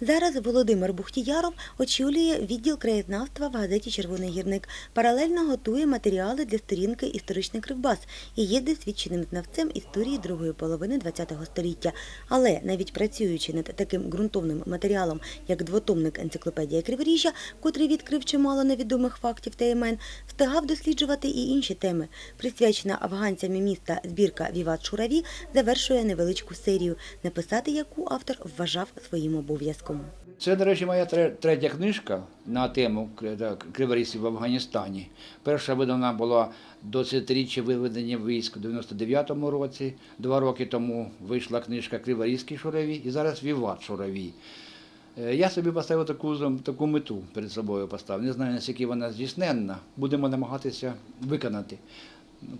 Зараз Володимир Бухтіяров очолює відділ краєзнавства в газеті Червоний гірник. Паралельно готує матеріали для сторінки Історичний Кривбас і є досвідченим знавцем історії другої половини ХХ століття. Але навіть працюючи над таким ґрунтовним матеріалом, як двотомник енциклопедія Криворіжжя, котрий відкрив чимало невідомих фактів та імен, встигав досліджувати і інші теми. Присвячена афганцями міста збірка Віват Шураві завершує невеличку серію, написати яку автор вважав своїм обов'язком. Це, до речі, моя третя книжка на тему кри- в Афганістані. Перша видана була до 30-річчя виведення військ у 99-му році. Два роки тому вийшла книжка Криворізькі шураві і зараз Віват Шураві. Е, Я собі поставив таку, таку мету перед собою поставив. Не знаю, наскільки вона здійсненна. Будемо намагатися виконати.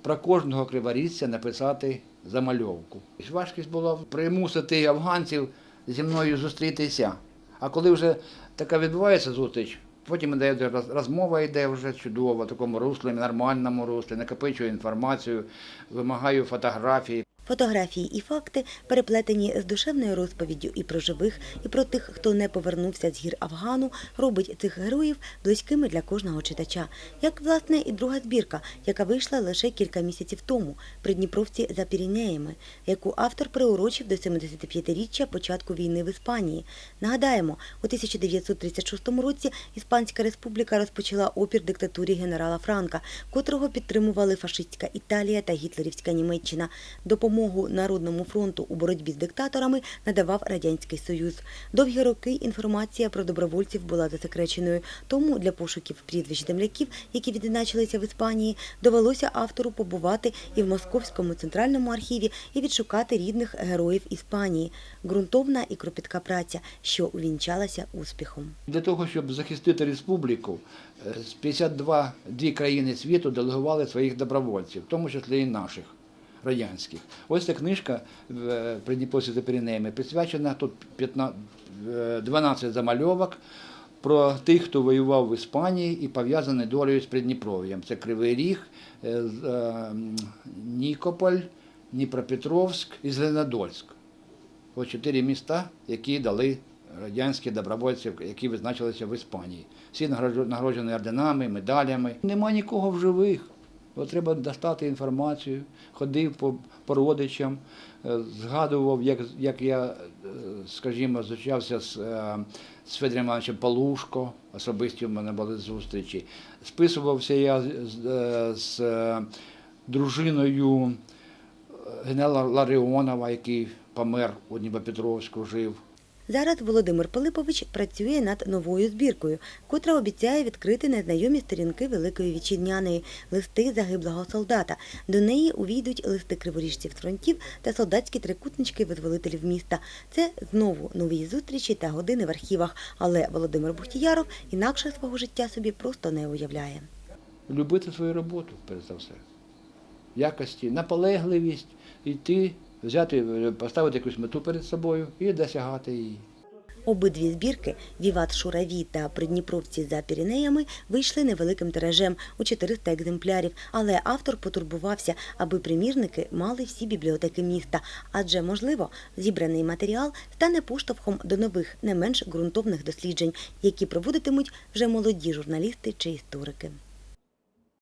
Про кожного криворізця написати замальовку. Важкість була примусити афганців зі мною зустрітися. А коли вже така відбувається зустріч, потім іде розмова йде вже чудово, в такому руслі, нормальному руслі, накопичую інформацію, вимагаю фотографії. Фотографії і факти переплетені з душевною розповіддю і про живих, і про тих, хто не повернувся з гір Афгану, робить цих героїв близькими для кожного читача. Як, власне, і друга збірка, яка вийшла лише кілька місяців тому, Придніпровці за Пірінеями, яку автор приурочив до 75-річчя початку війни в Іспанії. Нагадаємо, у 1936 році Іспанська республіка розпочала опір диктатурі генерала Франка, котрого підтримували фашистська Італія та гітлерівська Німеччина. Допомогу Народному фронту у боротьбі з диктаторами надавав Радянський Союз. Довгі роки інформація про добровольців була засекреченою, тому для пошуків прізвищ земляків, які відзначилися в Іспанії, довелося автору побувати і в Московському центральному архіві і відшукати рідних героїв Іспанії. Ґрунтовна і кропітка праця, що увінчалася успіхом. Для того, щоб захистити республіку, е, з 52 дві країни світу делегували своїх добровольців, в тому числі і наших. Радянських. Ось ця книжка е, Придніпровці за Піренеями присвячена тут 15, е, 12 замальовок про тих, хто воював в Іспанії і пов'язаний долею з Придніпров'ям. Це Кривий Ріг, е, Нікополь, Дніпропетровськ і Зеленодольськ. Ось чотири міста, які дали радянські добровольці, які визначилися в Іспанії. Всі нагороджені орденами, медалями. Нема нікого в живих. От треба достати інформацію, ходив по, по родичам, е, згадував, як, як я, е, скажімо, зустрічався з, е, з Федором Івановичем Палушко, особисті в мене були зустрічі. Списувався я з, з, з дружиною генерала Ларіонова, який помер у Дніпропетровську, жив. Зараз Володимир Пилипович працює над новою збіркою, котра обіцяє відкрити незнайомі сторінки Великої Вітчизняної – листи загиблого солдата. До неї увійдуть листи криворіжців фронтів та солдатські трикутнички визволителів міста. Це знову нові зустрічі та години в архівах, але Володимир Бухтіяров інакше свого життя собі просто не уявляє. Любити свою роботу, перш за все. Якості, наполегливість, йти, взяти, поставити якусь мету перед собою і досягати її. Обидві збірки Віват Шураві та Придніпровці за Піренеями вийшли невеликим тиражем у 400 екземплярів, але автор потурбувався, аби примірники мали всі бібліотеки міста, адже, можливо, зібраний матеріал стане поштовхом до нових, не менш ґрунтовних досліджень, які проводитимуть вже молоді журналісти чи історики.